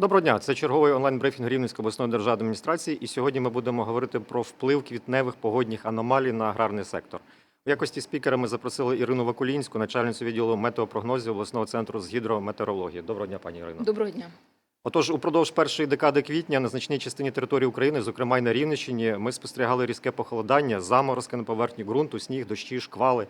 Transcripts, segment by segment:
Доброго дня. Це черговий онлайн-брифінг Рівненської обласної державної адміністрації. І сьогодні ми будемо говорити про вплив квітневих погодних аномалій на аграрний сектор. В якості спікера ми запросили Ірину Вакулінську, начальницю відділу метеопрогнозів обласного центру з гідрометеорології. Доброго дня, пані Ірино. Доброго дня. Отож, упродовж першої декади квітня на значній частині території України, зокрема й на Рівненщині, ми спостерігали різке похолодання, заморозки на поверхні ґрунту, сніг, дощі, шквали.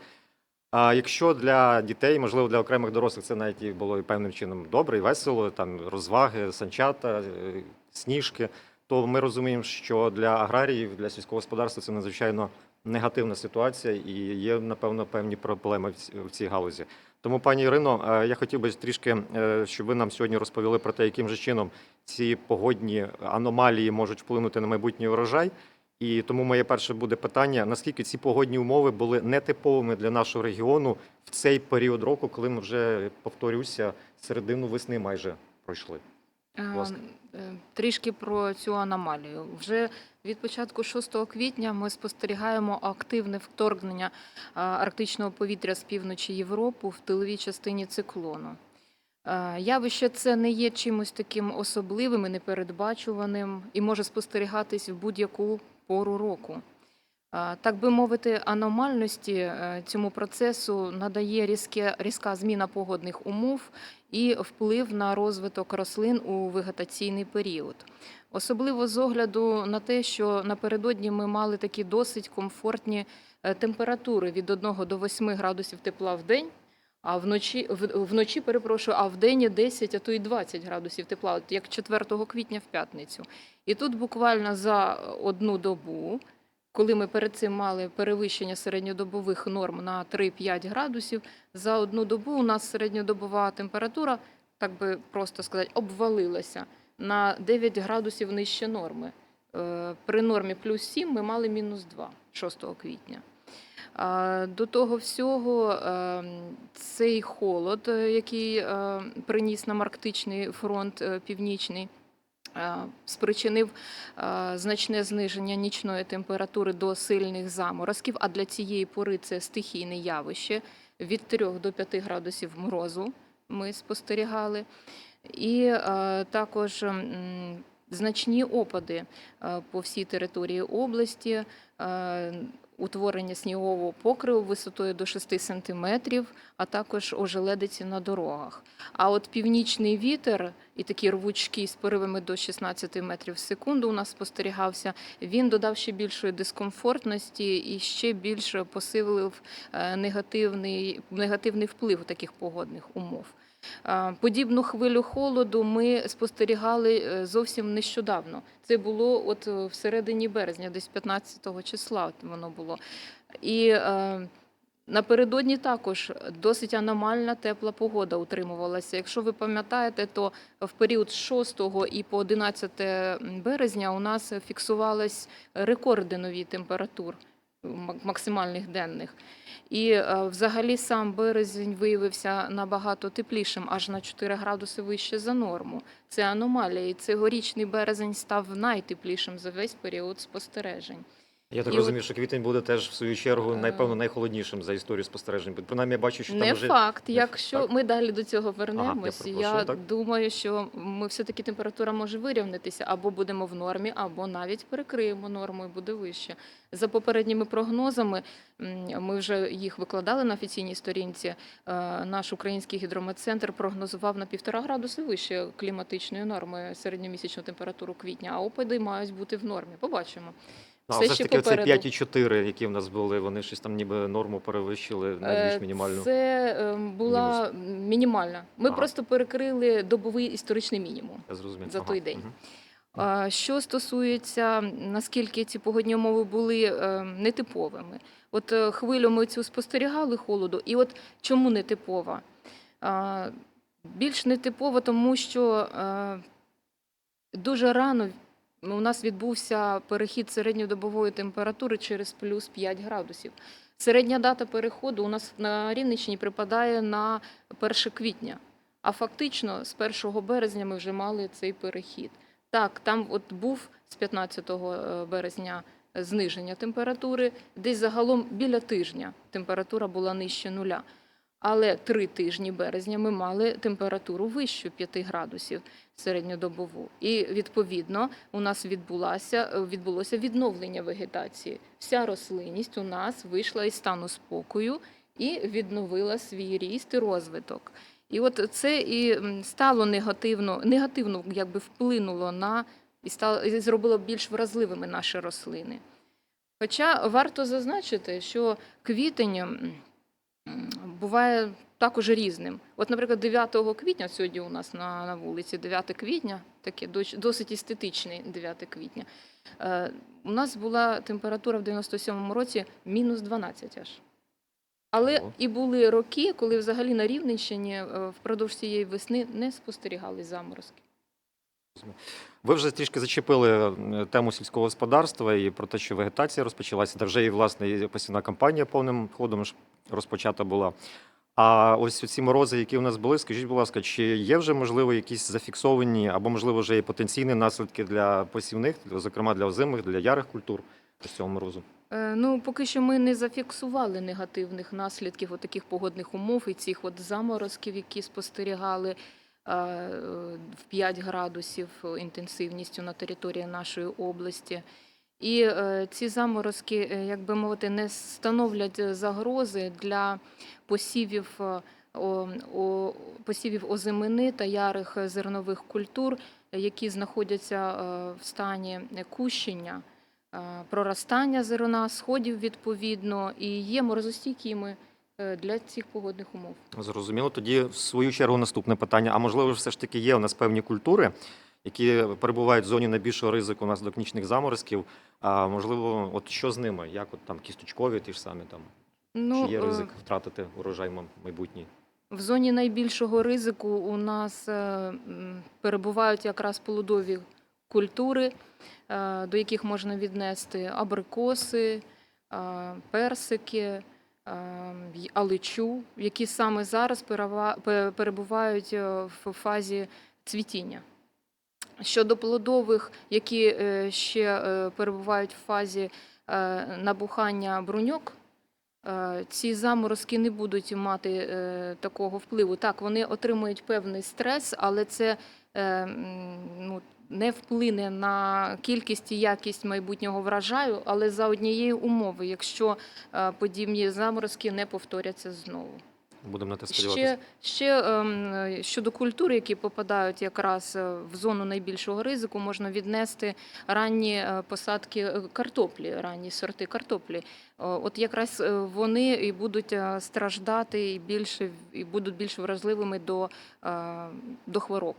А якщо для дітей, можливо, для окремих дорослих це навіть і було і певним чином добре і весело, там розваги, санчата, е, сніжки, то ми розуміємо, що для аграріїв, для сільського господарства це надзвичайно негативна ситуація і є, напевно, певні проблеми в ці- в цій галузі. Тому, пані Ірино, е, я хотів би трішки, е, щоб ви нам сьогодні розповіли про те, яким же чином ці погодні аномалії можуть вплинути на майбутній урожай. І тому моє перше буде питання: наскільки ці погодні умови були нетиповими для нашого регіону в цей період року, коли ми вже повторюся, середину весни майже пройшли? Е, е, Трішки про цю аномалію. Вже від початку 6 квітня ми спостерігаємо активне вторгнення е, арктичного повітря з півночі Європи в тиловій частині циклону. Явище це не є чимось таким особливим і непередбачуваним і може спостерігатись в будь-яку пору року. Так би мовити, аномальності е, цьому процесу надає різке, різка зміна погодних умов і вплив на розвиток рослин у вегетаційний період. Особливо з огляду на те, що напередодні ми мали такі досить комфортні е, температури від 1 до 8 градусів тепла в день. А вночі вночі перепрошую, а в день 10, а то й 20 градусів тепла, як 4 квітня в п'ятницю. І тут буквально за одну добу, коли ми перед цим мали перевищення середньодобових норм на 3-5 градусів, за одну добу у нас середньодобова температура, так би просто сказати, обвалилася на 9 градусів нижче норми. Е, При нормі плюс 7 ми мали мінус 2 6 квітня. До того всього, е, цей холод, е, який е, приніс нам Арктичний фронт е, північний, спричинив значне зниження нічної температури до сильних заморозків. А для цієї пори це стихійне явище від 3 до 5 градусів морозу ми спостерігали. І також значні опади по всій території області. Утворення снігового покриву висотою до 6 сантиметрів, а також ожеледиці на дорогах. А от північний вітер і такі рвучки з поривами до 16 метрів в секунду у нас спостерігався. Він додав ще більшої дискомфортності і ще більше посилив е, негативний, негативний вплив таких погодних умов. Подібну хвилю холоду ми спостерігали е, зовсім нещодавно. Це було от е, в середині березня, десь 15 числа от воно було. І е, напередодні також досить аномальна тепла погода утримувалася. Якщо ви пам'ятаєте, то в період з 6 і по 11 березня у нас фіксувались рекорди нові температур максимальних денних. І е, взагалі сам березень виявився набагато теплішим, аж на 4 градуси вище за норму. Це аномалія. І цьогорічний березень став найтеплішим за весь період спостережень. Я так І розумію, що квітень буде теж в свою чергу, Е. напевно, найхолоднішим за історію спостережень. Принаймні, я бачу, що Не там вже факт. не Якщо так? ми далі до цього вернемось, перепрошую, я так. думаю, що ми все-таки температура може вирівнятися, або будемо в нормі, або навіть перекриємо норму і буде вище. За попередніми прогнозами, м, ми вже їх викладали на офіційній сторінці. е, Наш український гідрометцентр прогнозував на півтора градуси вище кліматичної норми середньомісячну температуру квітня, а опади мають бути в нормі. Побачимо. Ну, все все ж ще таки це попереду. 5,4, які в нас були, вони щось там ніби норму перевищили найбільш Е, мінімальну. Це е, була мінімальна. Ми Ага. просто перекрили добовий історичний мінімум. Я зрозумів. за той день. мгм. А Що стосується наскільки ці погодні умови були е, нетиповими, от е, хвилю ми цю спостерігали холоду, і от чому нетипова? А, Більш нетипова, тому що е, дуже рано у нас відбувся перехід середньодобової температури через плюс 5 градусів. Середня дата переходу у нас на Рівненщині припадає на 1 квітня. А фактично з 1 березня ми вже мали цей перехід. Так, там от був з 15 е, березня зниження температури, десь загалом біля тижня температура була нижче нуля. Але три тижні березня ми мали температуру вищу 5 градусів середньодобову. І відповідно у нас відбулося, відбулося відновлення вегетації. Вся рослинність у нас вийшла із стану спокою і відновила свій ріст і розвиток. І от це і стало негативно, негативно якби вплинуло на і стало і зробило більш вразливими наші рослини. Хоча варто зазначити, що квітень буває також різним. От, наприклад, 9 квітня, сьогодні у нас на, на вулиці 9 квітня, таке досить естетичний 9 квітня. Е, у нас була температура в 97-му році мінус 12 аж. Але і були роки, коли взагалі на Рівненщині е, впродовж цієї весни не спостерігались заморозки. Ви вже трішки зачепили е, тему сільського господарства і про те, що вегетація розпочалася, та вже і власне посівна кампанія повним ходом розпочата була. А ось ці морози, які у нас були, скажіть, будь ласка, чи є вже можливо якісь зафіксовані або можливо вже і потенційні наслідки для посівних, зокрема для озимих, для ярих культур з цього морозу? Е, Ну, поки що ми не зафіксували негативних наслідків таких погодних умов і цих от заморозків, які спостерігали в 5 градусів інтенсивністю на території нашої області. І е, ці заморозки, е, як би мовити, не становлять е, загрози для посівів, е, посівів озимини та ярих е, зернових культур, е, які знаходяться е, в стані кущення е, проростання зерна, сходів відповідно, і є морозостійкими е, для цих погодних умов. Зрозуміло. Тоді, в свою чергу, наступне питання. А можливо, все ж таки є у нас певні культури, які перебувають в зоні найбільшого ризику внаслідок нічних заморозків. А можливо, от що з ними? Як от там кісточкові ті ж самі там? Ну, Чи є е, ризик втратити урожай майбутній? В зоні найбільшого ризику у нас е, перебувають якраз плодові культури, е, до яких можна віднести абрикоси, е, персики, е, аличу, які саме зараз перебувають е, в фазі цвітіння. Щодо плодових, які е, ще е, перебувають в фазі набухання бруньок, ці заморозки не будуть мати такого впливу. Так, вони отримують певний стрес, але це ну, не вплине на кількість і якість майбутнього врожаю, але за однієї умови, якщо е, подібні заморозки не повторяться знову. Будемо на те сподіватися. Ще, ще ем, щодо культур, які попадають якраз е, в зону найбільшого ризику, можна віднести ранні е, посадки картоплі, ранні сорти картоплі. От якраз вони і будуть страждати і більше і будуть більш вразливими до, до хвороб.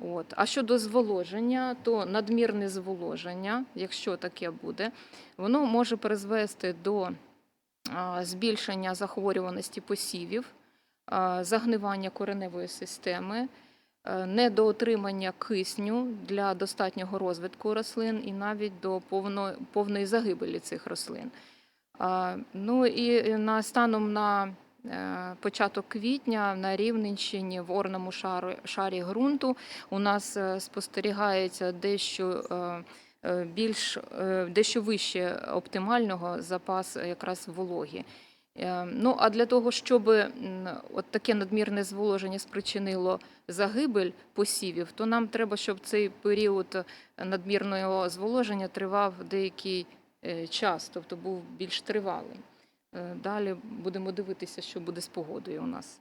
От. А щодо зволоження, то надмірне зволоження, якщо таке буде, воно може призвести до збільшення захворюваності посівів, загнивання кореневої системи, е, недоотримання кисню для достатнього розвитку рослин і навіть до повної, загибелі цих рослин. Ну і на станом на початок квітня на Рівненщині в орному шарі, шарі ґрунту у нас е, спостерігається дещо е, е, більш е, дещо вище оптимального запас якраз вологі. Е, Ну а для того, щоб от таке надмірне зволоження спричинило загибель посівів, то нам треба, щоб цей період надмірного зволоження тривав деякий е, час, тобто був більш тривалим. Е, Далі будемо дивитися, що буде з погодою у нас.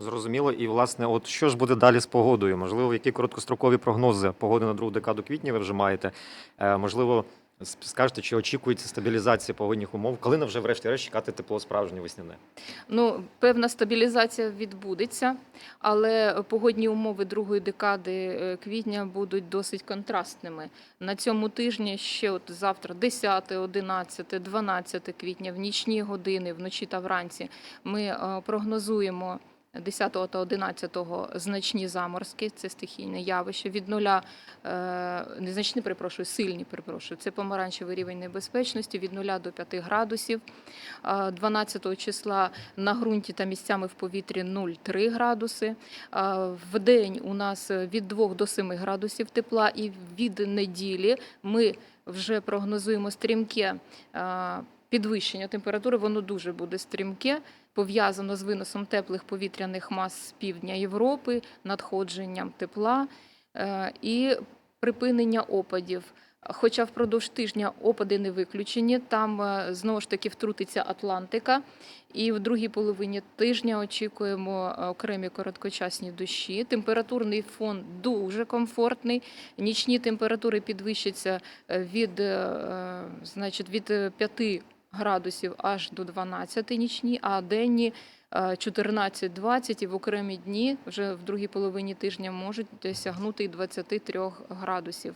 Зрозуміло. І власне, от що ж буде далі з погодою? Можливо, які короткострокові прогнози погоди на другу декаду квітня ви вже маєте? Е, Можливо, скажете, чи очікується стабілізація погодних умов? Коли нам вже врешті-решт чекати тепло справжнє весняне? Ну, певна стабілізація відбудеться, але погодні умови другої декади е, квітня будуть досить контрастними. На цьому тижні ще от завтра, 10, 11, 12 квітня, в нічні години, вночі та вранці, ми е, прогнозуємо. 10 та 11 значні заморозки, це стихійне явище. Від нуля е, незначні, перепрошую, сильні, перепрошую. Це помаранчевий рівень небезпечності від 0 до 5 градусів. 12 числа на ґрунті та місцями в повітрі 0,3 градуси. В день у нас від 2 до 7 градусів тепла, і від неділі ми вже прогнозуємо стрімке підвищення температури. Воно дуже буде стрімке. Пов'язано з виносом теплих повітряних мас з півдня Європи, надходженням тепла е, і припинення опадів. Хоча впродовж тижня опади не виключені, там е, знову ж таки втрутиться Атлантика, і в другій половині тижня очікуємо е, окремі короткочасні дощі. Температурний фон дуже комфортний. Нічні температури підвищаться від, значить, від е, 5 градусів аж до 12 нічні, а денні е, 14-20 і в окремі дні вже в другій половині тижня можуть досягнути і 23 градусів.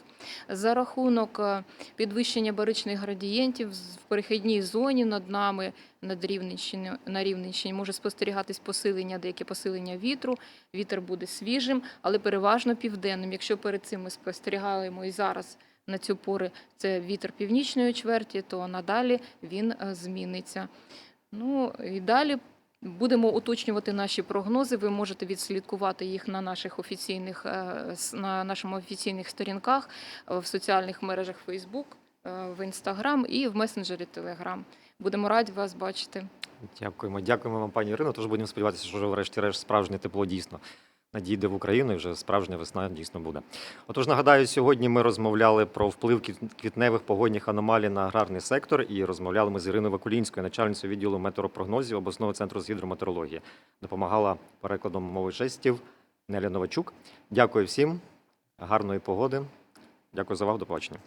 За рахунок е, підвищення баричних градієнтів в перехідній зоні над нами над Рівненщиною на Рівненщині може спостерігатись посилення, деяке посилення вітру. Вітер буде свіжим, але переважно південним. Якщо перед цим ми спостерігаємо і зараз на цю пору це вітер північної чверті, то надалі він е, зміниться. Ну і далі будемо уточнювати наші прогнози. Ви можете відслідкувати їх на наших офіційних е, на нашому офіційних сторінках е, в соціальних мережах е, в Instagram і в месенджері Telegram. Будемо раді вас бачити. Дякуємо. Дякуємо вам, пані Ірино. Тож будемо сподіватися, що вже врешті-решт справжнє тепло дійсно надійде в Україну і вже справжня весна дійсно буде. Отож, нагадаю, сьогодні ми розмовляли про вплив квітневих погодних аномалій на аграрний сектор і розмовляли ми з Іриною Вакулінською, начальницею відділу метеопрогнозів обласного центру з гідрометеорології. Допомагала перекладом мови жестів Неля Новачук. Дякую всім, гарної погоди. Дякую за увагу, до побачення.